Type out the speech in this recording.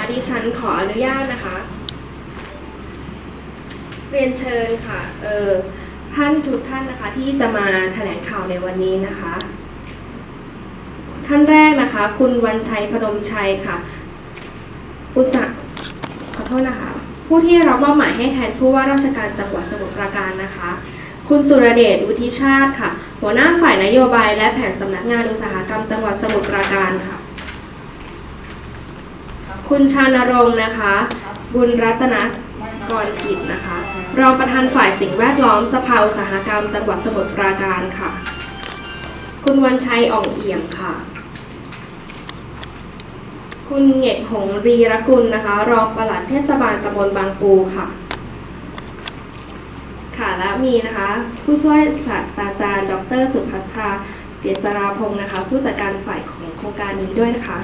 ะดิฉันขออนุญาตนะคะ เรียนเชิญค่ะ เออท่านทุกท่านนะคะที่จะมาแถลงข่าวในวันนี้นะคะ ท่านแรกนะคะ คุณวันชัยพนมชัยค่ะ อุตสาขอโทษนะคะ ผู้ที่รับมอบหมายให้แทนผู้ว่าราชการจังหวัดสมุทรปราการนะคะ คุณสุรเดชวุฒิชาติค่ะ หัวหน้าฝ่ายนโยบายและแผนสำนักงานอุตสาหกรรมจังหวัดสมุทรปราการค่ะ คุณชานรงค์นะคะ บุญรัตนกรกิจนะคะ รองประธานฝ่ายสิ่งแวดล้อมสภาอุตสาหกรรมจังหวัดสมุทรปราการค่ะ คุณวันชัยอ่องเอี่ยมค่ะ คุณเหง็ดหงรีรกุลนะคะ รองปลัดเทศบาลตำบลบางปูค่ะ ค่ะและมีนะคะ ผู้ช่วยศาสตราจารย์ ดร สุภัทราเกษราพงศ์นะคะ ผู้จัดการฝ่ายของโครงการนี้ด้วยนะคะ